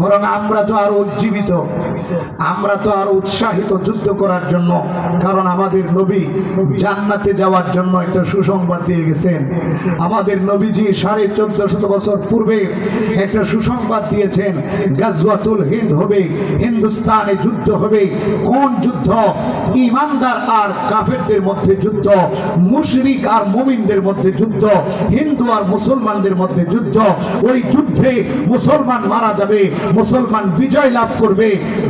বরং আমরা তো আরও উজ্জীবিত। আমরা তো আরও উৎসাহিত যুদ্ধ করার জন্য, কারণ আমাদের নবী জান্নাতে যাওয়ার জন্য একটা সুসংবাদ দিয়ে গেছেন। আমাদের নবীজি সাড়ে চোদ্দ শত বছর পূর্বে একটা সুসংবাদ দিয়েছেন, গাজওয়াতুল হিন্দ হবে, হিন্দুস্তানে যুদ্ধ হবে, কোন যুদ্ধ? ইমানদার আর কাফেরদের মধ্যে যুদ্ধ, মুশরিক আর মুমিনদের মধ্যে যুদ্ধ, হিন্দু আর মুসলমানদের মধ্যে যুদ্ধ। ওই যুদ্ধে মুসলমান মারা যাবে, মুসলমান বিজয় লাভ করবে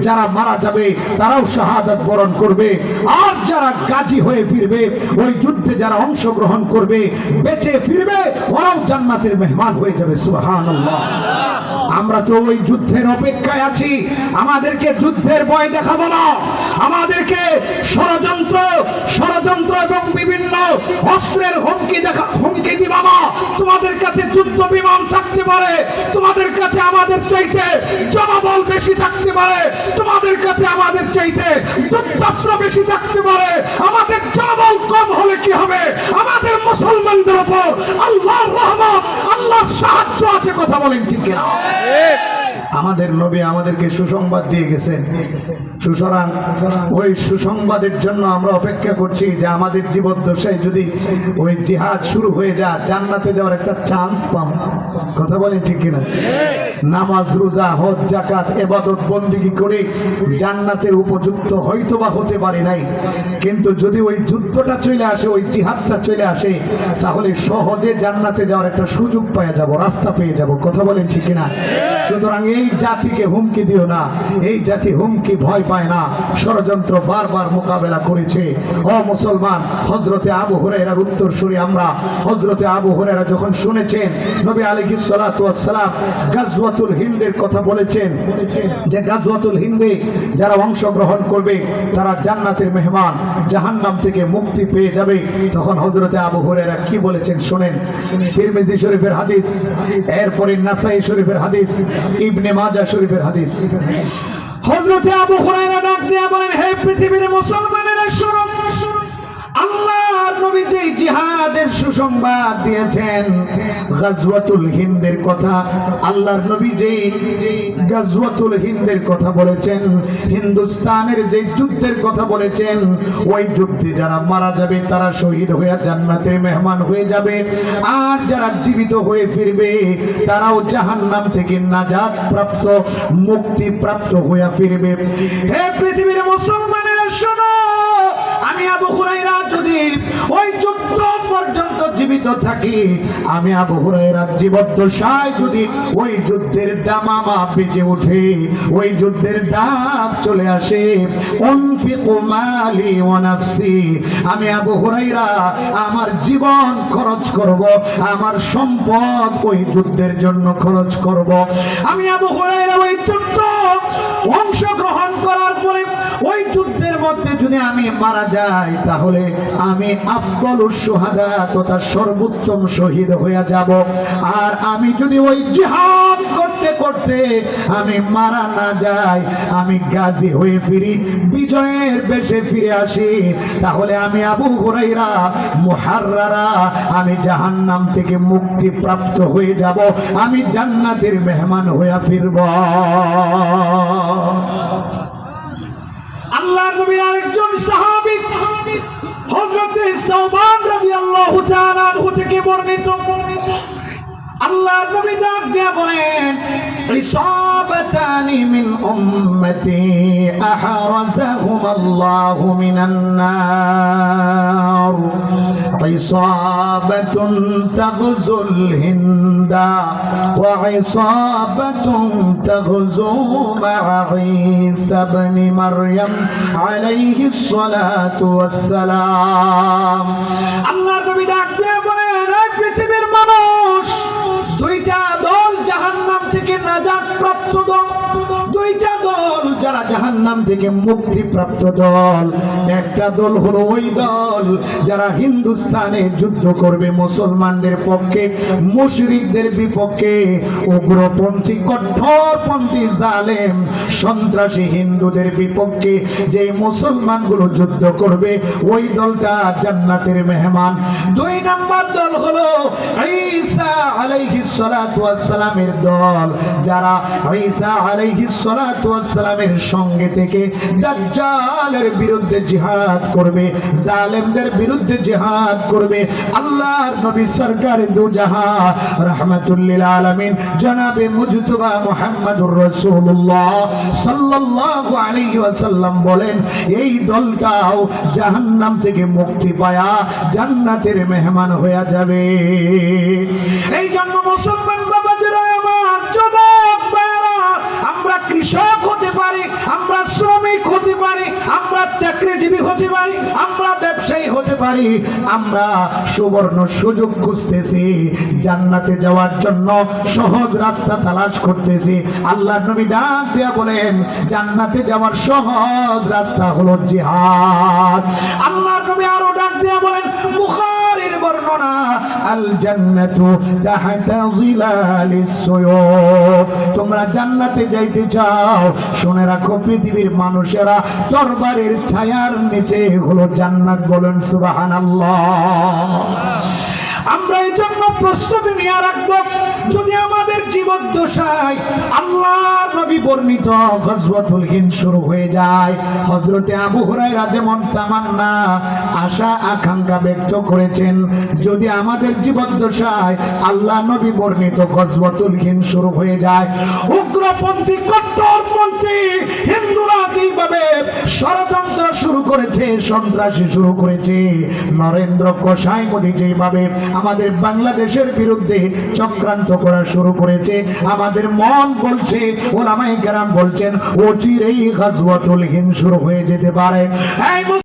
যারা মারা যাবে, তারাও শাহাদাত বরণ করবে। আর যারা গাজী হয়ে ফিরবে, ওই যুদ্ধে যারা অংশগ্রহণ করবে, বেঁচে ফিরবে, ওরাও জান্নাতের মেহমান হয়ে যাবে, সুবহানাল্লাহ। আমরা তো ওই যুদ্ধের অপেক্ষায় আছি। আমাদেরকে যুদ্ধের ভয় দেখাবো না। আমাদেরকে ষড়যন্ত্র ষড়যন্ত্র এবং অস্ত্রের হুমকি দেখা, হুমকি দিবা না তোমাদের কাছে যুদ্ধ বিমান থাকতে পারে। তোমাদের কাছে আমাদের চাইতে জনবল বেশি থাকতে পারে। তোমাদের কাছে আমাদের চাইতে যুদ্ধাস্ত্র বেশি থাকতে পারে। আমাদের জনবল কম হলে কি হবে? আমাদের মুসলমানদের উপর আল্লাহর রহমত, আল্লাহর সাহায্য আছে, কথা বলেন ঠিক কিনা? আমাদের নবী আমাদেরকে সুসংবাদ দিয়ে গেছেন। সুসরাং ওই সুসংবাদের জন্য আমরা অপেক্ষা করছি যে আমাদের জীবদ্দশায় যদি ওই জিহাদ শুরু হয়ে যায়, জান্নাতে যাওয়ার একটা চান্স পাম কথা বলেন ঠিক কিনা? নামাজ, রোজা, হজ জাকাত এবাদত, বন্দিগি করে জান্নাতের উপযুক্ত হয়তোবা হতে পারে নাই। কিন্তু যদি ওই যুদ্ধটা চলে আসে, ওই জিহাদটা চলে আসে, তাহলে সহজে জান্নাতে যাওয়ার একটা সুযোগ পেয়ে যাব, রাস্তা পেয়ে যাব। কথা বলেন ঠিক কিনা? সুতরাং এই জাতিকে হুমকি দিও না। এই জাতি হুমকি ভয় পায় না। ষড়যন্ত্র বারবার মোকাবেলা করেছে। ও মুসলমান হজরতে আবু হুরাইরার উত্তর সুরি আমরা হজরতে আবু হুরাইরা যখন শুনেছেন, নবী ওয়াস সালাম গাজওয়াতুল হিন্দের কথা বলেছেন যে গাজওয়াতুল হিন্দে যারা অংশগ্রহণ করবে, তারা জান্নাতের মেহমান, জাহান্নাম থেকে মুক্তি পেয়ে যাবে। তখন হজরতে আবু হুরাইরা কি বলেছেন শুনেন। তিরমিজি শরীফের হাদিস, এরপরে নাসাই শরীফের হাদিস, ইবনে মাজাহ শরীফের হাদিস। হযরতে আবু হুরায়রা ডাক দিয়ে বলেন, হে পৃথিবীর মুসলমানেরা সুসংবাদ দিয়েছেন। গাজওয়াতুল হিন্দের কথা, আল্লাহর নবী যে গাজওয়াতুল হিন্দের কথা বলেছেন, হিন্দুস্তানের যে যুদ্ধের কথা বলেছেন, ওই যুদ্ধে যারা মারা যাবে, তারা শহীদ হয়ে জান্নাতের মেহমান হয়ে যাবে। আর যারা জীবিত হয়ে ফিরবে, তারাও জাহান্নাম থেকে নাজাত প্রাপ্ত মুক্তি প্রাপ্ত হয়ে ফিরবে। হে পৃথিবীর মুসলমানেরা, শোনো! আমি আবু হুরাইরা যদি ওই যুদ্ধ পর্যন্ত জীবিত থাকি, আমি আবু হুরাইরা জীবদ্দশায় যদি ওই যুদ্ধের দামামা বেজে ওঠে ওই যুদ্ধের ডাক চলে আসে, উনফিকু মালি ওয়া আমি আবু হুরাইরা আমার জীবন খরচ করব, আমার সম্পদ ওই যুদ্ধের জন্য খরচ করব। আমি আবু হুরাইরা ওই যুদ্ধ অংশগ্রহণ করার পরে ওই যুদ্ধের মধ্যে যদি আমি মারা যাই, তাহলে আমি আফদল সোহাদা তথা সর্বোত্তম শহীদ হয়ে যাব। আর আমি যদি ওই জিহাদ করতে করতে আমি মারা না যাই, আমি গাজী হয়ে ফিরি, বিজয়ের বেশে ফিরে আসি, তাহলে আমি আবু হুরাইরা মুহাররারা, আমি জাহান্নাম থেকে মুক্তি প্রাপ্ত হয়ে যাব। আমি জান্নাতের মেহমান হয়ে ফিরব। আল্লাহ নবীর আরেকজন সাহাবী হযরতে সাওবান রাদিয়াল্লাহু তাআলা আনহু থেকে বর্ণিত। আল্লাহ নবী ডাক দিয়ে বলেন ইসাবাতানি মিন উম্মতি আহরাজাহুম আল্লাহু মিনান নার। ইসাবাতুন তাগজুল হিন্দা ওয়া ইসাবাতুন তাগজু মা'a ঈসা ইবনে মারইয়াম আলাইহিস সালাতু ওয়াস সালাম। আল্লাহ নবী ডাক দিয়ে দুইটা জাহান্নাম থেকে মুক্তি প্রাপ্ত দল। একটা দল হলো ওই দল যারা হিন্দুস্তানে যুদ্ধ করবে, মুসলমানদের পক্ষে, মুশরিকদের বিপক্ষে। উগ্রপন্থী কঠোরপন্থী জালেম, সন্ত্রাসী হিন্দুদের বিপক্ষে যে মুসলমানগুলো যুদ্ধ করবে, ওই দলটা জান্নাতের মেহমান। দুই নাম্বার দল হলো ঈসা আলাইহিস সালাতু ওয়াস সালামের দল, যারা ঈসা আলাইহিস সালাতু ওয়াস সালামের সঙ্গে থেকে দাজ্জালের বিরুদ্ধে জিহাদ করবে, জালেমদের বিরুদ্ধে জিহাদ করবে। আল্লাহর নবী সরকার দু জাহান রাহমাতুল লিল আলামিন জনাবে মুজতবা মুহাম্মদুর রাসূলুল্লাহ সাল্লাল্লাহু আলাইহি ওয়াসাল্লাম বলেন, এই দলটাও জাহান্নাম থেকে মুক্তি পায়া জান্নাতের মেহমান হয়ে যাবে। এই জন্য মুসলমান বাবাজিরা, আমার আমরা কৃষক হতে পারি, আমরা শ্রমিক হতে পারি, আমরা চাকরিজীবী হতে পারি, আমরা ব্যবসায়ী হতে পারি, আমরা সুবর্ণ সুযোগ খুঁজতেছি, জান্নাতে যাওয়ার জন্য সহজ রাস্তা তালাশ করতেছি। আল্লাহ নবী ডাক দিয়া বলেন, জান্নাতে যাওয়ার সহজ রাস্তা হলো জিহাদ। আল্লাহ নবী আরও ডাক দিয়া বলেন, বুখারীর বর্ণনা আল জান্নাতু তাহতা জিলালিস সুয়ুফ তোমরা জান্নাতে যাইতে চাও, শুনে রাখো পৃথিবীর মানুষেরা তরবারের ছায়ার নিচে হলো জান্নাত বলেন সুবাহান আল্লাহ আমরা এই জন্য প্রস্তুতি নিয়ে রাখব। বর্ণিত গজওয়াতুল হিন্দ শুরু হয়ে যায়। হজরতে আবু হুরায়রা যেমন তামান্না, আশা, আকাঙ্ক্ষা ব্যক্ত করেছেন, যদি আমাদের জীবদ্দশায় আল্লাহ নবী বর্ণিত গজওয়াতুল হিন্দ শুরু হয়ে যায়, উগ্রপন্থী কট্টরপন্থী হিন্দুরা যেভাবে ষড়যন্ত্র শুরু করেছে, সন্ত্রাসী শুরু করেছে, নরেন্দ্র কোষাই মোদী যেভাবে আমাদের বাংলাদেশের বিরুদ্ধে চক্রান্ত করা শুরু করেছে, আমাদের মন বলছে ওলামাই কেরাম বলছেন অচিরেই গাজওয়াতুল হিন্দ শুরু হয়ে যেতে পারে।